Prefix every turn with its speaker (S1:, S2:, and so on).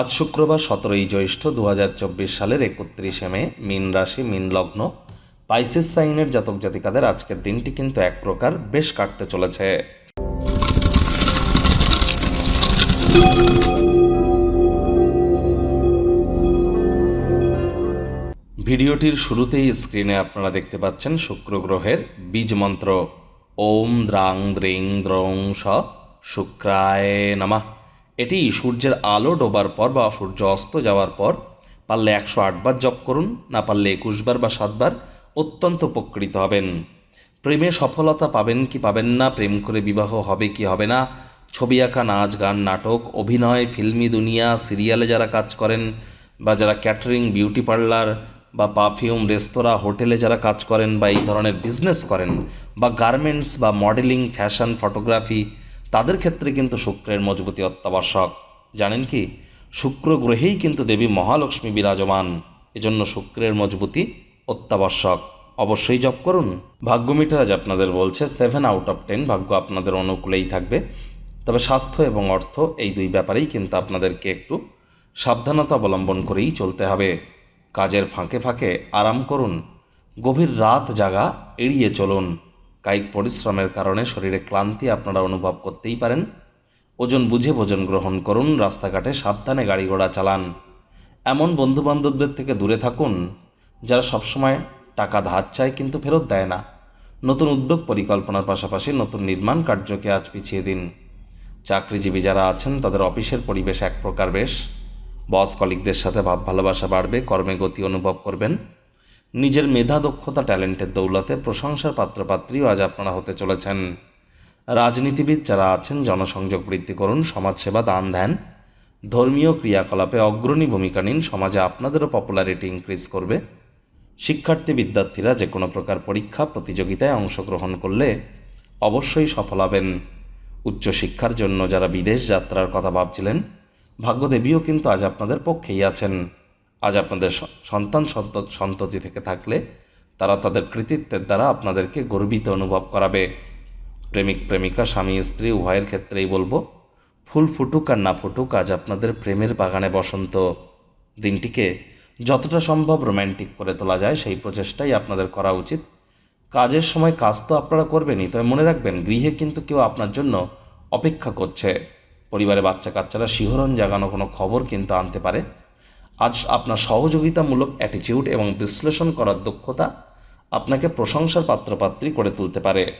S1: আজ শুক্রবার সতেরোই জ্যৈষ্ঠ দু হাজার চব্বিশ সালের একত্রিশে মে, মিন রাশি, মিন লগ্ন, পাইসিস সাইনের জাতক জাতিকাদের আজকের দিনটি কিন্তু এক প্রকার বেশ কাটতে চলেছে। ভিডিওটির শুরুতেই স্ক্রিনে আপনারা দেখতে পাচ্ছেন শুক্র গ্রহের বীজ মন্ত্র। ওম দ্রাং দ্রিং দ্রং শুক্রায় নামা। এটি সূর্যের আলো ডোবার পর বা সূর্য অস্ত যাওয়ার পর, পারলে একশো আটবার জপ করুন, না পারলে একুশবার বা সাতবার অত্যন্ত উপকৃত হবেন। প্রেমে সফলতা পাবেন কি পাবেন না, প্রেম করে বিবাহ হবে কি হবে না, ছবি আঁকা, নাচ, গান, নাটক, অভিনয়, ফিল্মি দুনিয়া, সিরিয়ালে যারা কাজ করেন বা যারা ক্যাটারিং, বিউটি পার্লার বা পারফিউম, রেস্তোরাঁ, হোটেলে যারা কাজ করেন বা এই ধরনের বিজনেস করেন বা গার্মেন্টস বা মডেলিং, ফ্যাশন, ফটোগ্রাফি তাদের ক্ষেত্রে কিন্তু শুক্রের মজবুতি অত্যাবশ্যক। জানেন কি? শুক্র গ্রহেই কিন্তু দেবী মহালক্ষ্মী বিরাজমান। এজন্য শুক্রের মজবুতি অত্যাবশ্যক। অবশ্যই জপ করুন। ভাগ্য মিটার আজ আপনাদের বলছে সেভেন আউট অফ টেন ভাগ্য আপনাদের অনুকূলেই থাকবে। তবে স্বাস্থ্য এবং অর্থ এই দুই ব্যাপারেই কিন্তু আপনাদেরকে একটু সাবধানতা অবলম্বন করেই চলতে হবে। কাজের ফাঁকে ফাঁকে আরাম করুন। গভীর রাত জাগা এড়িয়ে চলুন। কায়িক পরিশ্রমের কারণে শরীরে ক্লান্তি আপনারা অনুভব করতেই পারেন। ওজন বুঝে ভোজন গ্রহণ করুন, রাস্তাঘাটে সাবধানে গাড়ি ঘোড়া চালান। এমন বন্ধুবান্ধবদের থেকে দূরে থাকুন, যারা সবসময় টাকা ধার চায় কিন্তু ফেরত দেয় না। নতুন উদ্যোগ পরিকল্পনার পাশাপাশি নতুন নির্মাণ কার্যকে আজ পিছিয়ে দিন। চাকরিজীবী যারা আছেন, তাদের অফিসের পরিবেশ এক প্রকার বেশ। বস কলিকদের সাথে ভাব ভালোবাসা বাড়বে, কর্মে গতি অনুভব করবেন। নিজের মেধা, দক্ষতা, ট্যালেন্টের দৌলতে প্রশংসার পাত্রপাত্রীও আজ আপনারা হতে চলেছেন। রাজনীতিবিদ যারা আছেন, জনসংযোগ বৃদ্ধি করুন, সমাজসেবা দান ধ্যান ধর্মীয় ক্রিয়াকলাপে অগ্রণী ভূমিকা নিন, সমাজে আপনাদেরও পপুলারিটি ইনক্রিজ করবে। শিক্ষার্থী, বিদ্যার্থীরা যে কোনো প্রকার পরীক্ষা, প্রতিযোগিতায় অংশগ্রহণ করলে অবশ্যই সফল হবেন। উচ্চশিক্ষার জন্য যারা বিদেশ যাত্রার কথা ভাবছিলেন, ভাগ্যদেবীও কিন্তু আজ আপনাদের পক্ষেই আছেন। আজ আপনাদের সন্তান সন্ত- সন্ততি থেকে থাকলে তারা তাদের কৃতিত্বের দ্বারা আপনাদেরকে গর্বিত অনুভব করাবে। প্রেমিক, প্রেমিকা, স্বামী, স্ত্রী, উভয়ের ক্ষেত্রেই বলব, ফুল ফুটুক আর না ফুটুক আজ আপনাদের প্রেমের বাগানে বসন্ত। দিনটিকে যতটা সম্ভব রোম্যান্টিক করে তোলা যায় সেই প্রচেষ্টাই আপনাদের করা উচিত। কাজের সময় কাজ তো আপনারা করবেনই, তবে মনে রাখবেন গৃহে কিন্তু কেউ আপনার জন্য অপেক্ষা করছে। পরিবারে বাচ্চা কাচ্চারা শিহরণ জাগানো কোনো খবর কিন্তু আনতে পারে। আজ আপনার সহযোগিতামূলক অ্যাটিচিউড এবং বিশ্লেষণ করার দক্ষতা আপনাকে প্রশংসার পাত্রপাত্রী করে তুলতে পারে।